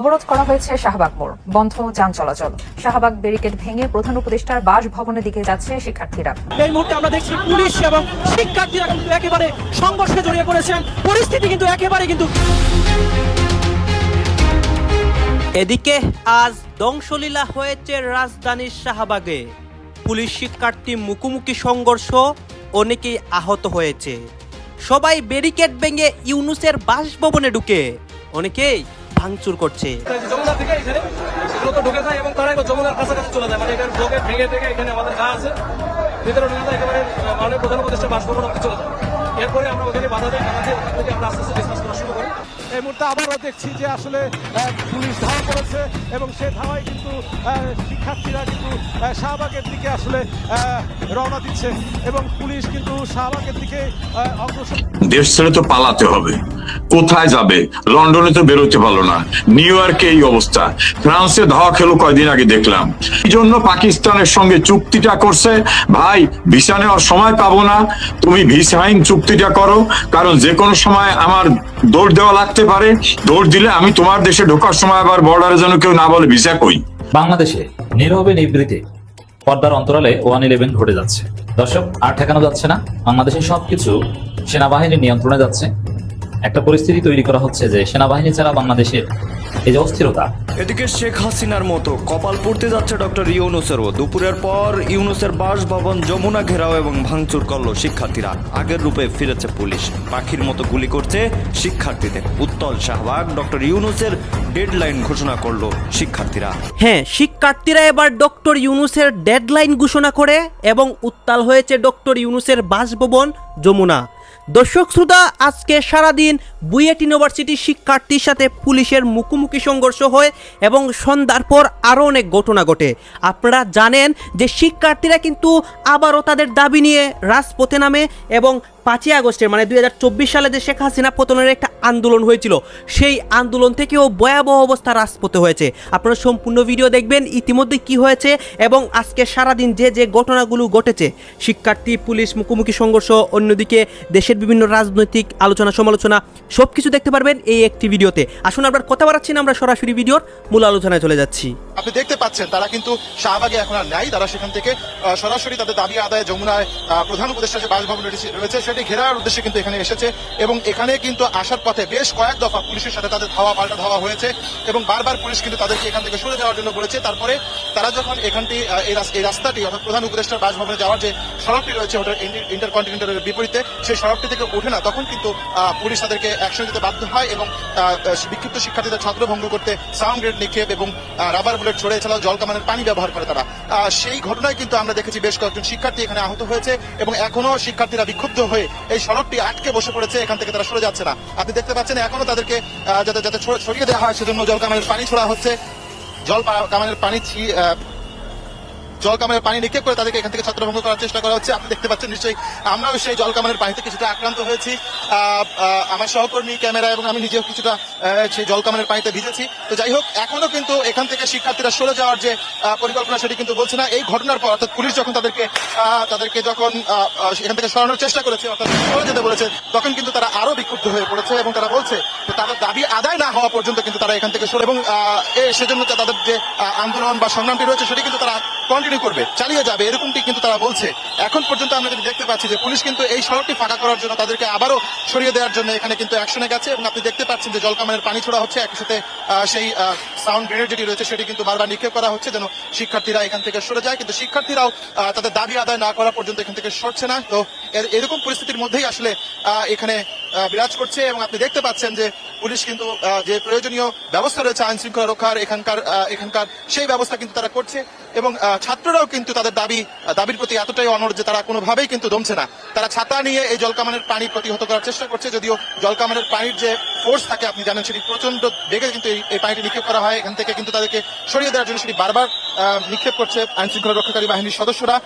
অবরোধ করা হয়েছে শাহবাগ মোড়। বন্ধ যান চলাচল। শাহবাগ ব্যারিকেড ভেঙে প্রধান উপদেষ্টার বাসভবনের দিকে যাচ্ছে শিক্ষার্থীরা। এই মুহূর্তে আমরা দেখছি পুলিশ এবং শিক্ষার্থীরা কিন্তু একেবারে সংঘর্ষে জড়িয়ে পড়েছেন পরিস্থিতি কিন্তু একেবারে কিন্তু এদিকে আজ দংশলীলা হয়েছে রাজধানীর শাহবাগে। পুলিশ শিক্ষার্থী মুখোমুখি সংঘর্ষ অনেকেই আহত হয়েছে। সবাই ব্যারিকেড ভেঙে ইউনুসের বাসভবনে ঢুকে। অনেকেই ভাঙচুর করছে। এরপরে আমরা ওখানে বাধা দেয় থেকে আমরা আস্তে আস্তে ডিসকাস এই মুহূর্তে আবারও দেখছি যে আসলে পুলিশ ধাওয়া করেছে এবং সে ধাওয়ায় কিন্তু শিক্ষার্থীরা কিন্তু শাহবাগের দিকে আসলে রওনা দিচ্ছে এবং পুলিশ কিন্তু শাহবাগের দিকে অগ্রসর দেশ ছেড়ে তো পালাতে হবে। কোথায় যাবে? লন্ডনে তো বেরোতে পারল না। নিউ ইয়র্কে এই অবস্থা। ফ্রান্সে ধাওয়া খেলো কয়দিন আগে দেখলাম। এই জন্য পাকিস্তানের সঙ্গে চুক্তিটা করছে। ভাই, ভিসা নেওয়ার সময় পাবো না। তুমি ভিসাহীন চুক্তিটা করো। কারণ যে কোনো সময় আমার দৌড় দেওয়া লাগতে পারে, দৌড় দিলে আমি তোমার দেশে ঢোকার সময় আবার বর্ডারে যেন কেউ না বলে ভিসা কই। বাংলাদেশে নীরবে নিবৃতে পর্দার অন্তরালে ওয়ান ইলেভেন ঘটে যাচ্ছে। দর্শক, আর ঠেকানো যাচ্ছে না। বাংলাদেশের সবকিছু সেনাবাহিনীর নিয়ন্ত্রণে যাচ্ছে। একটা পরিস্থিতি তৈরি করা হচ্ছে যে সেনাবাহিনী ছাড়া বাংলাদেশের এই যে অস্থিরতা। এদিকে শেখ হাসিনার মতো কপাল পড়তে যাচ্ছে ডক্টর ইউনুসেরও। দুপুরের পর ইউনুসের বাসভবন যমুনা ঘেরাও এবং ভাঙচুর করল শিক্ষার্থীরা। আগের রূপে ফিরেছে পুলিশ। পাখির মতো গুলি করছে শিক্ষার্থীদের। উত্তল শাহবাগ ডক্টর ইউনুসের ডেডলাইন ঘোষণা করল শিক্ষার্থীরা। হ্যাঁ শিক্ষার্থীরা এবার ডক্টর ইউনুসের ডেডলাইন ঘোষণা করে এবং উত্তাল হয়েছে ডক্টর ইউনুসের বাসভবন যমুনা। দর্শক শ্রোতা, আজকে সারাদিন বুয়েট ইউনিভার্সিটি শিক্ষার্থীর সাথে পুলিশের মুখোমুখি সংঘর্ষ হয় এবং সন্ধ্যার পর আরও অনেক ঘটনা ঘটে। আপনারা জানেন যে শিক্ষার্থীরা কিন্তু আবারও তাদের দাবি নিয়ে রাজপথে নামে এবং পাঁচই আগস্টের মানে দুই হাজার চব্বিশ সালে যে শেখ হাসিনা পতনের একটা আন্দোলন হয়েছিল, সেই আন্দোলন থেকেও ভয়াবহ অবস্থা রাজপথে হয়েছে। আপনারা সম্পূর্ণ ভিডিও দেখবেন, ইতিমধ্যে কি হয়েছে এবং আজকে সারাদিন যে যে ঘটনাগুলো ঘটেছে, শিক্ষার্থী, পুলিশ মুখোমুখি সংঘর্ষ, অন্যদিকে দেশের বিভিন্ন রাজনৈতিক আলোচনা, সমালোচনা সব কিছু দেখতে পারবেন এই একটি ভিডিওতে। আসুন আমরা কথা বাড়াচ্ছি না, আমরা সরাসরি ভিডিওর মূল আলোচনায় চলে যাচ্ছি। আপনি দেখতে পাচ্ছেন, তারা কিন্তু শাহবাগে এখন আর নাই। তারা সেখান থেকে সরাসরি তাদের দাবি আদায় যমুনায় প্রধান উপদেষ্টা বাসভবন রয়েছে- সেটি ঘেরার উদ্দেশ্যে কিন্তু এখানে এসেছে এবং এখানে কিন্তু আসার পথে বেশ কয়েক দফা পুলিশের সাথে তাদের ধাওয়া, পাল্টা ধাওয়া হয়েছে এবং বারবার পুলিশ কিন্তু তাদেরকে এখান থেকে সরে যাওয়ার জন্য বলেছে। তারপরে তারা যখন এখানটি এই রাস্তাটি অর্থাৎ প্রধান উপদেষ্টার বাসভবনে যাওয়ার যে সড়কটি রয়েছে ওটা ইন্টারকন্টিনেন্টালের বিপরীতে, সেই সড়কটি থেকে ওঠে না, তখন কিন্তু পুলিশ তাদেরকে অ্যাকশন দিতে বাধ্য হয় এবং বিক্ষিপ্ত শিক্ষার্থীদের ছত্রভঙ্গ করতে সাউন্ড গ্রেড নিক্ষেপ এবং রাবার বুলেট ছড়ে এছাড়াও জল কামানের পানি ব্যবহার করে তারা। সেই ঘটনায় কিন্তু আমরা দেখেছি বেশ কয়েকজন শিক্ষার্থী এখানে আহত হয়েছে এবং এখনও শিক্ষার্থীরা বিক্ষুব্ধ হয়ে এই সড়কটি আটকে বসে পড়েছে, এখান থেকে তারা সরে যাচ্ছে না। আপনি দেখতে পাচ্ছেন এখনও তাদেরকে যাতে যাতে ছড়িয়ে দেওয়া হয়, সেজন্য জল কামানের পানি ছোড়া হচ্ছে। জল কামানের পানি জল কামানের পানি নিক্ষেপ করে তাদেরকে এখান থেকে ছত্রভঙ্গ করার চেষ্টা করা হচ্ছে। আপনি দেখতে পাচ্ছেন নিশ্চয়ই আমরাও সেই জল কামানের পানিতে কিছুটা আক্রান্ত হয়েছি। আমার সহকর্মী, ক্যামেরা এবং আমি নিজেও কিছুটা সেই জল কামানের পানিতে ভিজেছি। তো যাই হোক, এখনও কিন্তু এখান থেকে শিক্ষার্থীরা সরে যাওয়ার যে পরিকল্পনা সেটি কিন্তু বলছে না। এই ঘটনার পর অর্থাৎ পুলিশ যখন তাদেরকে তাদেরকে যখন এখান থেকে সরানোর চেষ্টা করেছে, অর্থাৎ সরে যেতে বলেছে, তখন কিন্তু তারা আরও বিক্ষুব্ধ হয়ে পড়েছে এবং তারা বলছে তাদের দাবি আদায় না হওয়া পর্যন্ত কিন্তু তারা এখান থেকে সরে এবং সেজন্য তাদের যে আন্দোলন বা সংগ্রামটি রয়েছে, সেটি কিন্তু তারা কন্টিনিউ করবে, চালিয়ে যাবে, এরকমটি কিন্তু তারা বলছে। এখন পর্যন্ত আমরা কিন্তু দেখতে পাচ্ছি যে পুলিশ কিন্তু এই সড়কটি ফাঁকা করার জন্য তাদেরকে আবারও সরিয়ে দেওয়ার জন্য এখানে কিন্তু অ্যাকশনে গেছে এবং আপনি দেখতে পাচ্ছেন যে জলকামানের পানি ছোড়া হচ্ছে একই সাথে সেই সাউন্ড গ্রেনেড যেটি রয়েছে সেটি কিন্তু বারবার নিক্ষেপ করা হচ্ছে যেন শিক্ষার্থীরা এখান থেকে সরে যায়। কিন্তু শিক্ষার্থীরাও তাদের দাবি আদায় না করা পর্যন্ত এখান থেকে সরছে না। তো এরকম পরিস্থিতির মধ্যেই আসলে এখানে বিরাজ করছে এবং আপনি দেখতে পাচ্ছেন যে পুলিশ কিন্তু যে প্রয়োজনীয় ব্যবস্থা রয়েছে আইন শৃঙ্খলা রক্ষার এখানকার এখানকার সেই ব্যবস্থা কিন্তু তারা করছে এবং ছাত্ররাও কিন্তু তাদের দাবি, দাবির প্রতি এতটাই অনর যে তারা কোনোভাবেই কিন্তু দমছে না। তারা ছাতা নিয়ে এই জলকামানের পানি প্রতিহত করার চেষ্টা করছে, যদিও জলকামানের পানির যে ফোর্স থাকে, আপনি জানেন সেটি প্রচণ্ড বেগে কিন্তু এই- পানিটি নিক্ষেপ করা হয়। এখান থেকে কিন্তু তাদেরকে সরিয়ে দেওয়ার জন্য সেটি বারবার নিক্ষেপ করছে আইন শৃঙ্খলা রক্ষাকারী বাহিনীর সদস্যরা।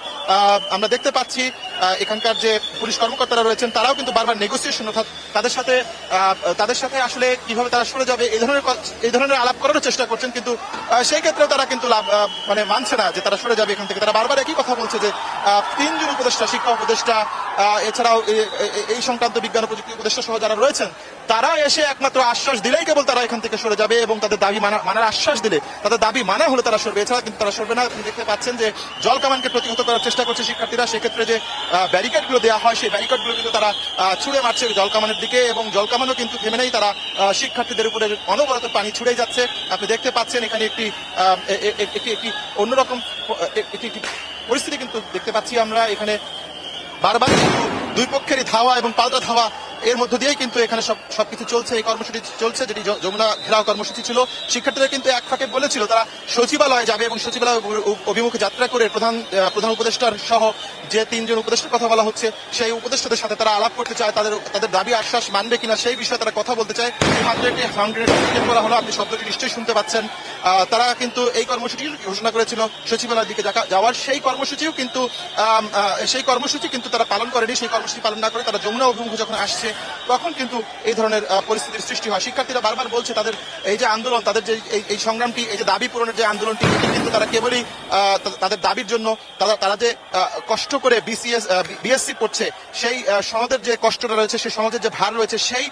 আমরা দেখতে পাচ্ছি এখানকার যে পুলিশ কর্মকর্তারা রয়েছেন, তারাও কিন্তু বারবার নেগোসিয়েশন অর্থাৎ তাদের সাথে তাদের সাথে আসলে কীভাবে তারা সরে যাবে, এই ধরনের এই ধরনের আলাপ করারও চেষ্টা করছেন, কিন্তু সেই ক্ষেত্রেও তারা কিন্তু মানে মানছে না যে তারা সরে যাবে এখান থেকে। তারা বারবার একই কথা বলছে যে তিনজন উপদেষ্টা, শিক্ষা উপদেষ্টা এছাড়াও এই সংক্রান্ত বিজ্ঞান প্রযুক্তি উপদেষ্টা সহ যারা রয়েছেন, তারা এসে একমাত্র আশ্বাস দিলেই কেবল তারা এখান থেকে সরে যাবে এবং তাদের দাবি মানা মানার আশ্বাস দিলে, তাদের দাবি মানা হলে তারা সরবে। এছাড়া কিন্তু তারা সরবে না। আপনি দেখতে পাচ্ছেন যে জল কামানকে প্রতিহত করার চেষ্টা করছে শিক্ষার্থীরা। সেক্ষেত্রে যে ব্যারিকেডগুলো দেওয়া হয়, সেই ব্যারিকেডগুলো কিন্তু তারা ছুড়ে মারছে জল কামানের দিকে এবং জল কামানও কিন্তু থেমে নেই। তারা শিক্ষার্থীদের উপরে অনবরত পানি ছুড়ে যাচ্ছে। আপনি দেখতে পাচ্ছেন এখানে একটি একটি একটি অন্যরকম একটি পরিস্থিতি কিন্তু দেখতে পাচ্ছি আমরা এখানে বারবার দুই পক্ষেরই ধাওয়া এবং পাল্টা ধাওয়া এর মধ্য দিয়েই কিন্তু এখানে সব সবকিছু চলছে, এই কর্মসূচি চলছে, যেটি যমুনা ঘেরাও কর্মসূচি ছিল। শিক্ষার্থীরা কিন্তু এক ফাঁকে বলেছিল তারা সচিবালয়ে যাবে এবং সচিবালয় অভিমুখে যাত্রা করে প্রধান প্রধান উপদেষ্টার সহ যে তিনজন উপদেষ্টার কথা বলা হচ্ছে, সেই উপদেষ্টাদের সাথে তারা আলাপ করতে চায়, তাদের তাদের দাবি আশ্বাস মানবে কিনা সেই বিষয়ে তারা কথা বলতে চায়। মাত্র একটি করা হলো, আপনি শব্দটি নিশ্চয়ই শুনতে পাচ্ছেন। তারা কিন্তু এই কর্মসূচি ঘোষণা করেছিল সচিবালয়ের দিকে যাওয়ার সেই কর্মসূচিও কিন্তু সেই কর্মসূচি কিন্তু তারা পালন করেনি। সেই কর্মসূচি পালন না করে তারা যমুনা অভিমুখে যখন আসছে, তখন কিন্তু এই ধরনের পরিস্থিতির সৃষ্টি হয়। শিক্ষার্থীরা বারবার বলছে তাদের এই যে আন্দোলন, তাদের যে এই- সংগ্রামটি, এই যে দাবি পূরণের যে আন্দোলনটি কিন্তু তারা কেবলই তাদের দাবির জন্য, তারা তারা যে কষ্ট করে বিসিএস বিএসসি পড়ছে, সেই সমাজের যে কষ্টটা রয়েছে, সেই সমাজের যে ভার রয়েছে, সেই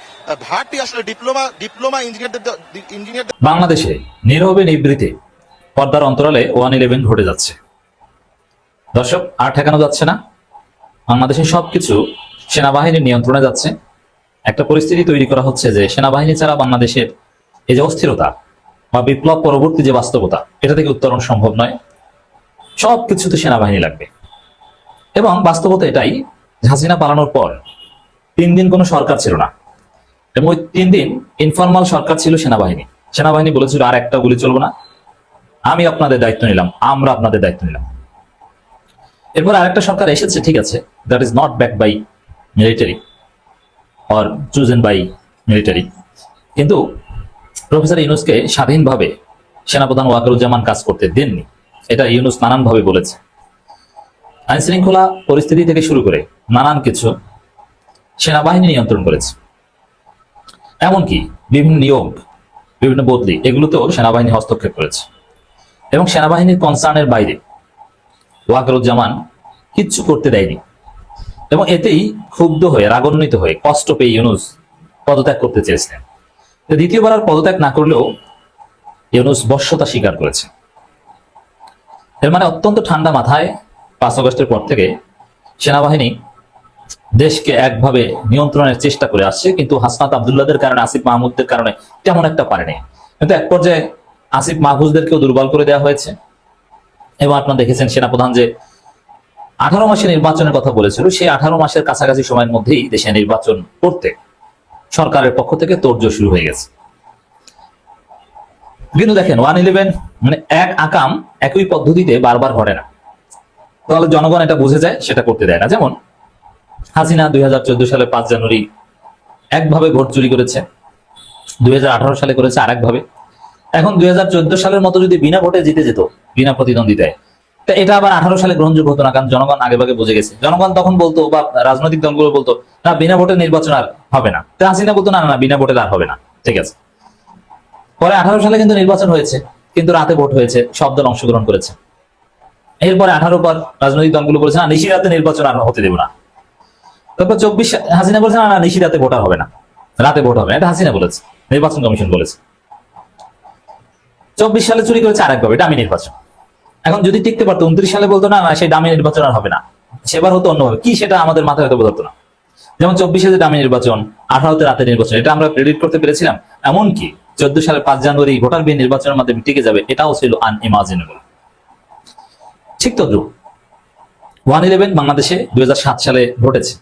ভারটি আসলে ডিপ্লোমা ডিপ্লোমা ইঞ্জিনিয়ারদের ইঞ্জিনিয়ারদের বাংলাদেশে নীরবে নিবৃতে পর্দার অন্তরালে ওয়ান ইলেভেন ঘটে যাচ্ছে। দর্শক, আর ঠেকানো যাচ্ছে না। বাংলাদেশের সবকিছু সেনাবাহিনীর নিয়ন্ত্রণে যাচ্ছে। একটা পরিস্থিতি তৈরি করা হচ্ছে যে সেনাবাহিনী ছাড়া বাংলাদেশের এই যে অস্থিরতা বা বিপ্লব পরবর্তী যে বাস্তবতা, এটা থেকে উত্তরণ সম্ভব নয়। সব সবকিছুতে সেনাবাহিনী লাগবে। এবং বাস্তবতা এটাই হাসিনা পালানোর পর তিন দিন কোনো সরকার ছিল না। এবং ওই তিন দিন ইনফরমাল সরকার ছিল সেনাবাহিনী। সেনাবাহিনী বলেছিল, আর একটা গুলি চলবো না। আমি আপনাদের দায়িত্ব নিলাম, আমরা আপনাদের দায়িত্ব নিলাম। এরপর আরেকটা সরকার এসেছে, ঠিক আছে that is not back by military or chosen by military কিন্তু প্রফেসর ইউনুসকে স্বাধীনভাবে সেনাপ্রধান ওয়াকারুজ্জামান কাজ করতে দেননি। এটা ইউনুস নানানভাবে বলেছে। আইন শৃঙ্খলা পরিস্থিতি থেকে শুরু করে নানান কিছু সেনাবাহিনী নিয়ন্ত্রণ করেছে। এমনকি বিভিন্ন নিয়োগ বিভিন্ন বদলি এগুলোতেও সেনাবাহিনী হস্তক্ষেপ করেছে। এবং সেনাবাহিনীর কনসার্নের বাইরে ওয়াকারুজ্জামান কিচ্ছু করতে দেয়নি। এবং এতেই ক্ষুব্ধ হয়ে, রাগান্বিত হয়ে কষ্ট পেয়ে ইউনুস পদত্যাগ করতে চেয়েছিলেন। দ্বিতীয়বার আর পদত্যাগ না করলেও ইউনুস বশ্যতা স্বীকার করেছে। এর মানে অত্যন্ত ঠান্ডা মাথায় পাঁচ আগস্টের পর থেকে সেনাবাহিনী দেশকে একভাবে নিয়ন্ত্রণের চেষ্টা করে আসছে, কিন্তু হাসনাত আবদুল্লাদের কারণে, আসিফ মাহমুদদের কারণে তেমন একটা পারেনি। কিন্তু এক পর্যায়ে আসিফ মাহফুজদেরকেও দুর্বল করে দেওয়া হয়েছে। এবং আপনারা দেখেছেন সেনাপ্রধান যে আঠারো মাসে নির্বাচনের কথা বলেছিল, সেই আঠারো মাসের কাছাকাছি সময়ের মধ্যেই দেশে নির্বাচন করতে সরকারের পক্ষ থেকে তোড়জোড় শুরু হয়ে গেছে। কিন্তু দেখেন, ওয়ান ইলেভেন মানে এক আকাম একই পদ্ধতিতে বারবার ঘটে না। তাহলে জনগণ এটা বুঝে যায়, সেটা করতে দেয় না। যেমন হাসিনা দুই হাজার চোদ্দ সালে পাঁচ জানুয়ারি একভাবে ভোট চুরি করেছে। দুই হাজার আঠারো সালে করেছে আরেকভাবে। এখন দুই হাজার চোদ্দ সালের মতো যদি বিনা ভোটে জিতে যেত, বিনা প্রতিদ্বন্দ্বিতায়, তা এটা আবার আঠারো সালে গ্রহণযোগ্য হতো না, কারণ জনগণ আগে ভাগে বুঝে গেছে। জনগণ তখন বলতো বা রাজনৈতিক দলগুলো বলতো, না, বিনা ভোটে নির্বাচন আর হবে না। তা হাসিনা বলতো, না না বিনা ভোটে আর হবে না। ঠিক আছে। পরে আঠারো সালে কিন্তু নির্বাচন হয়েছে, কিন্তু রাতে ভোট হয়েছে, সব দল অংশগ্রহণ করেছে। এরপরে আঠারো পর রাজনৈতিক দলগুলো বলেছে, না নিশি রাতে নির্বাচন আর হতে দেবো না। তারপর চব্বিশ হাসিনা বলেছে, না নিশি রাতে ভোট হবে না। রাতে ভোট হবে এটা হাসিনা বলেছে, নির্বাচন কমিশন বলেছে। চব্বিশ সালে চুরি করেছে আরেকভাবে ডামি নির্বাচন। এখন যদি টিকতে পারতো, উনত্রিশ সালে বলতো, না সেই ডামি নির্বাচন আর হবে না। সেবার হতো অন্যভাবে। কি সেটা আমাদের মাথায় হয়তো বোঝাতো না। যেমন চব্বিশে যে ডামি নির্বাচন, আঠারোতে রাতে নির্বাচন, এটা আমরা প্রেডিক্ট করতে পেরেছিলাম। এমনকি চোদ্দ সালে পাঁচ জানুয়ারি ভোটার বিল নির্বাচনের মাধ্যমে টিকে যাবে, এটাও ছিল আনইমাজিনেবল ঠিক তো ওয়ান ইলেভেন বাংলাদেশে দুই হাজার সাত সালে ঘটেছে।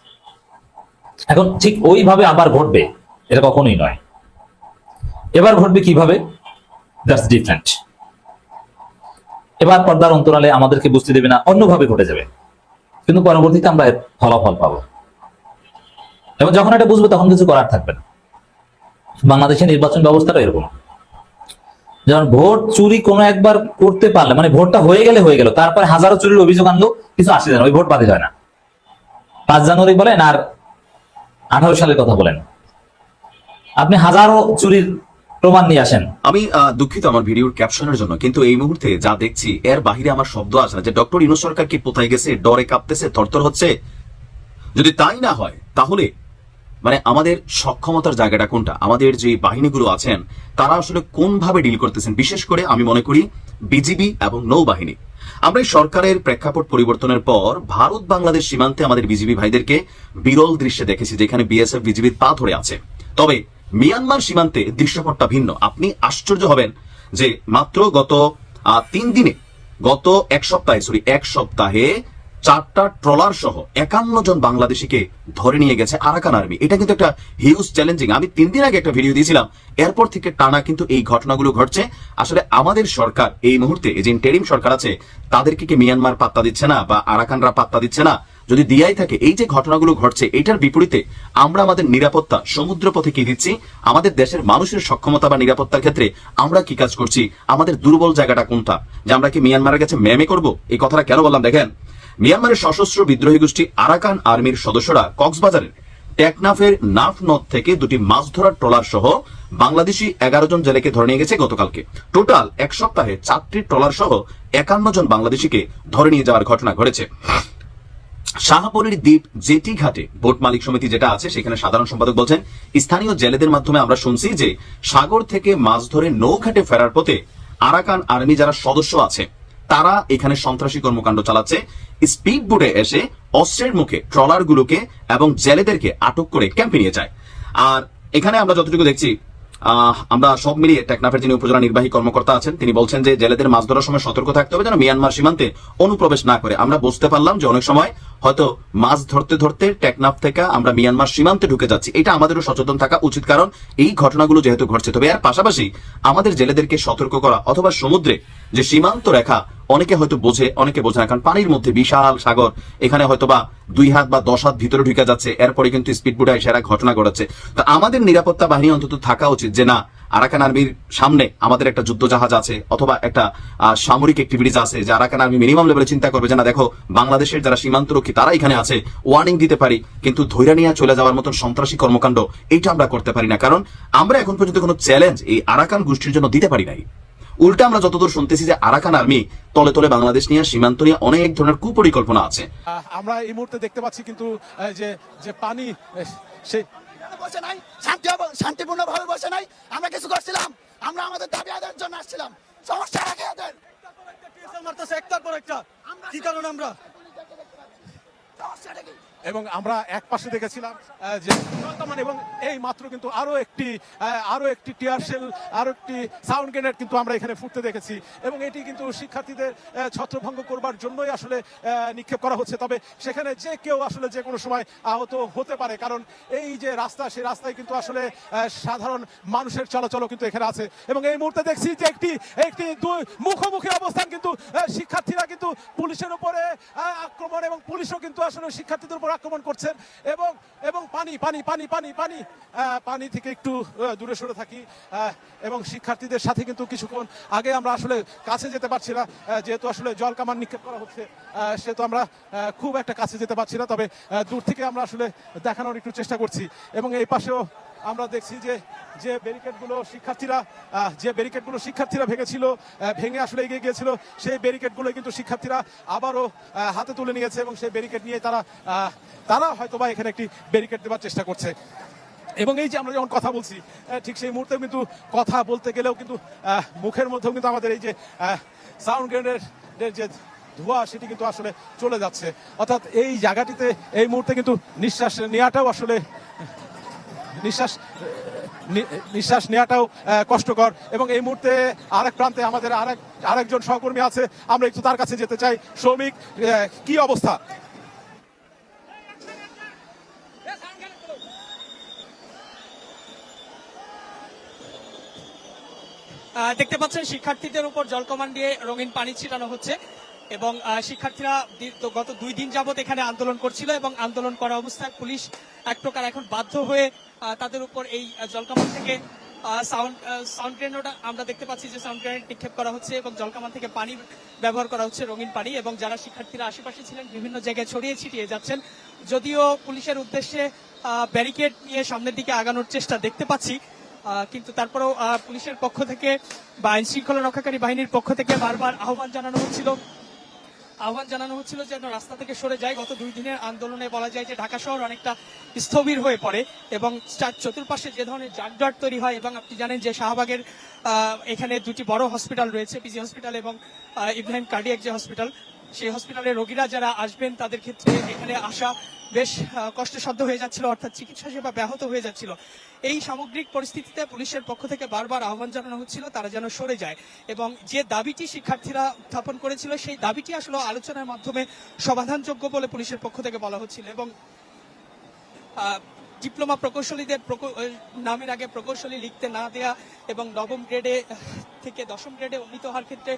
এখন ঠিক ওইভাবে আবার ঘটবে, এটা কখনোই নয়। এবার ঘটবে কীভাবে? দ্যাটস ডিফারেন্ট এবার পর্দার অন্তরালে আমাদেরকে বুঝতে দেবে না, অন্যভাবে ঘটে যাবে। কিন্তু পরবর্তীতে আমরা ফলাফল পাবো। এবং যখন এটা বুঝব, তখন কিছু করার থাকবে না। বাংলাদেশের নির্বাচন ব্যবস্থাটা এরকম। যেমন ভোট চুরি কোনো একবার করতে পারলে মানে ভোটটা হয়ে গেলে হয়ে গেল, তারপরে হাজারো চুরির অভিযোগ আনলো, কিছু আসে যায় না, ওই ভোট বাতিল হয় না। পাঁচ জানুয়ারি বলেন আর আঠারো সালের কথা বলেন। আপনি হাজারো চুরির প্রমাণ নিয়ে আসেন। আমি দুঃখিত আমার ভিডিওর ক্যাপশনের জন্য, কিন্তু এই মুহূর্তে যা দেখছি, এর বাহিরে আমার শব্দ আসে না যে ডক্টর ইউনুস সরকার কি কোথায় গেছে, ডরে কাঁপতেছে, থরথর হচ্ছে? যদি তাই না হয়, তাহলে মানে আমাদের সক্ষমতার জায়গাটা কোনটা? আমাদের যে বাহিনীগুলো আছেন, তারা আসলে কোনভাবে ডিল করতেছেন? বিশেষ করে আমি মনে করি বিজিবি এবং নৌবাহিনী। আমরা এই সরকারের প্রেক্ষাপট পরিবর্তনের পর ভারত বাংলাদেশ সীমান্তে আমাদের বিজিবি ভাইদেরকে বিরল দৃশ্যে দেখেছি, যেখানে বিএসএফ বিজিবির পা ধরে আছে। তবে মিয়ানমার সীমান্তে দৃশ্যপটটা ভিন্ন। আপনি আশ্চর্য হবেন যে মাত্র গত তিন দিনে, গত এক সপ্তাহে সরি এক সপ্তাহে চারটা ট্রলার সহ একান্ন জন বাংলাদেশিকে ধরে নিয়ে গেছে আরাকান আর্মি। এটা কিন্তু একটা হিউজ চ্যালেঞ্জিং আমি তিন দিন আগে একটা ভিডিও দিয়েছিলাম। এরপর থেকে টানা কিন্তু এই ঘটনাগুলো ঘটছে। আসলে আমাদের সরকার এই মুহূর্তে যে টেরিম সরকার আছে, তাদেরকে কি মিয়ানমার পাত্তা দিচ্ছে না বা আরাকানরা পাত্তা দিচ্ছে না? যদি দিয়াই থাকে, এই যে ঘটনাগুলো ঘটছে, এটার বিপরীতে আমরা আমাদের নিরাপত্তা সমুদ্র পথে কি দিচ্ছি? আমাদের দেশের মানুষের সক্ষমতা বা নিরাপত্তার ক্ষেত্রে আমরা কি কাজ করছি? আমাদের দুর্বল জায়গাটা কোনটা? যে আমরা কি মিয়ানমারের কাছে ম্যামে করব? এই কথাটা কেন বললাম দেখেন? মিয়ানমারের সশস্ত্র বিদ্রোহী গোষ্ঠী আরাকান আর্মির সদস্যরা কক্সবাজারের টেকনাফের নাফ নদ থেকে দুটি মাছ ধরার ট্রলার সহ বাংলাদেশি এগারো জন জেলেকে ধরে নিয়ে গেছে গতকালকে। টোটাল এক সপ্তাহে চারটি ট্রলার সহ একান্ন জন বাংলাদেশিকে ধরে নিয়ে যাওয়ার ঘটনা ঘটেছে। শাহপরীর দ্বীপ জেটি ঘাটে বোট মালিক সমিতি যেটা আছে, সেখানে সাধারণ সম্পাদক বলছেন, স্থানীয় জেলেদের মাধ্যমে আমরা শুনছি যে সাগর থেকে মাছ ধরে নৌঘাটে ফেরার পথে আরাকান আর্মি যারা সদস্য আছে তারা এখানে সন্ত্রাসী কর্মকাণ্ড চালাচ্ছে। স্পিড বোটে এসে অস্ত্রের মুখে ট্রলারগুলোকে এবং জেলেদেরকে আটক করে ক্যাম্পে নিয়ে যায়। আর এখানে আমরা যতটুকু দেখছি আমরা সব মিলিয়ে টেকনাফের যিনি উপজেলা নির্বাহী কর্মকর্তা আছেন, তিনি বলছেন যে জেলেদের মাছ ধরার সময় সতর্ক থাকতে হবে যেন মিয়ানমার সীমান্তে অনুপ্রবেশ না করে। আমরা বুঝতে পারলাম যে অনেক সময় হয়তো মাছ ধরতে ধরতে টেকনাফ থেকে আমরা মিয়ানমার সীমান্তে ঢুকে যাচ্ছি। এটা আমাদেরও সচেতন থাকা উচিত, কারণ এই ঘটনাগুলো যেহেতু ঘটছে। তবে এর পাশাপাশি আমাদের জেলেদেরকে সতর্ক করা অথবা সমুদ্রে যে সীমান্ত রেখা অনেকে হয়তো বোঝে, অনেকে বোঝে না, কারণ পানির মধ্যে বিশাল সাগর, এখানে হয়তো বা দুই হাত বা দশ হাত ভিতরে ঢুকে যাচ্ছে, এরপরে কিন্তু স্পিড বোটে সেরা ঘটনা ঘটাচ্ছে। তো আমাদের নিরাপত্তা বাহিনী অন্তত থাকা উচিত যে না, আরাকান আর্মির সামনে আমাদের একটা যুদ্ধ জাহাজ আছে, অথবা একটা সামরিক অ্যাক্টিভিটিস আছে, যে আরাকান আর্মি মিনিমাম লেভেলে চিন্তা করবে যে না, দেখো, বাংলাদেশের যারা সীমান্তরক্ষী, তারা এখানে আছে ওয়ার্নিং দিতে পারি, কিন্তু ধৈর্য নিয়ে চলে যাওয়ার মতন সন্ত্রাসী কর্মকাণ্ড, এইটা আমরা করতে পারি না। কারণ আমরা এখন পর্যন্ত কোনো চ্যালেঞ্জ এই আরাকান গোষ্ঠীর জন্য দিতে পারি নাই। উল্টা আমরা যতদূর শুনতেছি যে আরাকান আর্মি তলে তলে বাংলাদেশ নিয়ে সীমান্ত নিয়ে অনেক ধরনের কুপরিকল্পনা আছে। আমরা এই মুহূর্তে দেখতে পাচ্ছি কিন্তু যে যে পানি সেই বসে নাই শান্তি শান্তিপূর্ণ ভাবে বসে নাই। আমরা কিছু করছিলাম আমরা আমাদের দাবি আদায়ের জন্য আসছিলাম। সমস্যা রাখে এদের মারতেছে একটার পর একটা। কি কারণ আমরা? সমস্যাটা কি? এবং আমরা এক পাশে দেখেছিলাম যে এবং এই মাত্র কিন্তু আরও একটি আহ, আরও একটি টিয়ার শেল আরও একটি সাউন্ড গ্রেনেড কিন্তু আমরা এখানে ফুটতে দেখেছি। এবং এটি কিন্তু শিক্ষার্থীদের ছত্রভঙ্গ করবার জন্যই আসলে নিক্ষেপ করা হচ্ছে। তবে সেখানে যে কেউ আসলে যে কোনো সময় আহত হতে পারে কারণ এই যে রাস্তা সেই রাস্তায় কিন্তু আসলে সাধারণ মানুষের চলাচলও কিন্তু এখানে আছে। এবং এই মুহূর্তে দেখছি যে একটি একটি দুই মুখোমুখি অবস্থান কিন্তু শিক্ষার্থীরা কিন্তু পুলিশের উপরে আক্রমণ এবং পুলিশও কিন্তু আসলে শিক্ষার্থীদের উপর আক্রমণ করছেন এবং এবং পানি পানি পানি পানি পানি পানি থেকে একটু দূরে সরে থাকি এবং শিক্ষার্থীদের সাথে কিন্তু কিছুক্ষণ আগে আমরা আসলে কাছে যেতে পারছি না যেহেতু আসলে জল কামান নিক্ষেপ করা হচ্ছে সেহেতু আমরা খুব একটা কাছে যেতে পারছি না, তবে দূর থেকে আমরা আসলে দেখানোর একটু চেষ্টা করছি, এবং এই পাশেও আমরা দেখছি যে যে ব্যারিকেডগুলো শিক্ষার্থীরা যে ব্যারিকেডগুলো শিক্ষার্থীরা ভেঙেছিল ভেঙে আসলে এগিয়ে গিয়েছিল, সেই ব্যারিকেডগুলো কিন্তু শিক্ষার্থীরা আবারও হাতে তুলে নিয়েছে এবং সেই ব্যারিকেড নিয়ে তারা তারা হয়তোবা এখানে একটি ব্যারিকেড দেওয়ার চেষ্টা করছে। এবং এই যে আমরা যখন কথা বলছি ঠিক সেই মুহূর্তে কিন্তু কথা বলতে গেলেও কিন্তু মুখের মধ্যেও কিন্তু আমাদের এই যে সাউন্ড গ্রেনেডের যে ধোঁয়া, সেটি কিন্তু আসলে চলে যাচ্ছে। অর্থাৎ এই জায়গাটিতে এই মুহূর্তে কিন্তু নিঃশ্বাস নেওয়াটাও আসলে নিঃশ্বাস নিঃশ্বাস নেওয়াটাও কষ্টকর। এবং এই মুহূর্তে আরেক প্রান্তে আমাদের আরেক, আরেকজন সহকর্মী আছে। আমরা একটু তার কাছে যেতে চাই। শ্রমিক কি অবস্থা? দেখতে পাচ্ছেন, শিক্ষার্থীদের উপর জলকমান দিয়ে রঙিন পানি ছিটানো হচ্ছে। এবং শিক্ষার্থীরা গত দুই দিন যাবত এখানে আন্দোলন করছিল এবং আন্দোলন করা অবস্থায় পুলিশ এক প্রকার এখন বাধ্য হয়ে তাদের উপর এই জলকামান থেকে সাউন্ড সাউন্ড গ্রেনেড আমরা দেখতে পাচ্ছি যে সাউন্ড গ্রেনেড নিক্ষেপ করা হচ্ছে এবং জলকামান থেকে পানি ব্যবহার করা হচ্ছে রঙিন পানি এবং যারা শিক্ষার্থীরা আশেপাশে ছিলেন, বিভিন্ন জায়গায় ছড়িয়ে ছিটিয়ে যাচ্ছেন। যদিও পুলিশের উদ্দেশ্যে ব্যারিকেড নিয়ে সামনের দিকে আগানোর চেষ্টা দেখতে পাচ্ছি কিন্তু তারপরেও পুলিশের পক্ষ থেকে বা আইন শৃঙ্খলা রক্ষাকারী বাহিনীর পক্ষ থেকে বারবার আহ্বান জানানো হচ্ছিল। আহ্বান জানানো হচ্ছিল যেন রাস্তা থেকে সরে যায় গত দুই দিনের আন্দোলনে বলা যায় যে ঢাকা শহর অনেকটা স্থবির হয়ে পড়ে এবং চতুর্পাশে যে ধরনের যানজট তৈরি হয় এবং আপনি জানেন যে শাহবাগের এখানে দুটি বড় হসপিটাল রয়েছে পিজি হসপিটাল এবং ইব্রাহিম কার্ডিয়াক যে হসপিটাল সেই হসপিটালের রোগীরা যারা আসবেন, তাদের ক্ষেত্রে এখানে আসা বেশ কষ্টসাধ্য হয়ে যাচ্ছিল, অর্থাৎ চিকিৎসা সেবা ব্যাহত হয়ে যাচ্ছিল। এই সামগ্রিক পরিস্থিতিতে পুলিশের পক্ষ থেকে বারবার আহ্বান জানানো হচ্ছিল, তারা যেন সরে যায়। এবং যে দাবিটি শিক্ষার্থীরা উত্থাপন করেছিল, সেই দাবিটি আসলে আলোচনার মাধ্যমে সমাধানযোগ্য বলে পুলিশের পক্ষ থেকে বলা হচ্ছিল। এবং ডিপ্লোমা প্রকৌশলীদের নামের আগে প্রকৌশলী লিখতে না দেয়া এবং নবম গ্রেডে থেকে দশম গ্রেডে উন্নীত হওয়ার ক্ষেত্রে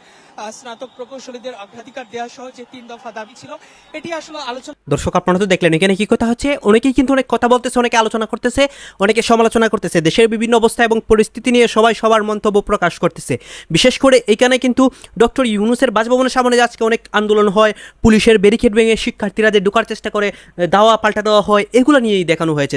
স্নাতক প্রকৌশলীদের অগ্রাধিকার দেওয়া সহ যে তিন দফা দাবি ছিল, এটি আসলে আলোচনা দর্শক, আপনারা তো দেখলেন, এখানে কি কথা হচ্ছে? অনেকেই কিন্তু অনেক কথা বলতেছে, অনেকে আলোচনা করতেছে, অনেকে সমালোচনা করতেছে। দেশের বিভিন্ন অবস্থা এবং পরিস্থিতি নিয়ে সবাই সবার মন্তব্য প্রকাশ করতেছে। বিশেষ করে এখানে কিন্তু ডক্টর ইউনুসের বাসভবনের সামনে আজকে অনেক আন্দোলন হয়, পুলিশের ব্যারিকেড ভেঙে শিক্ষার্থীরা যে ঢোকার চেষ্টা করে, দাওয়া পাল্টা দেওয়া হয়, এগুলো নিয়েই দেখানো হয়েছে।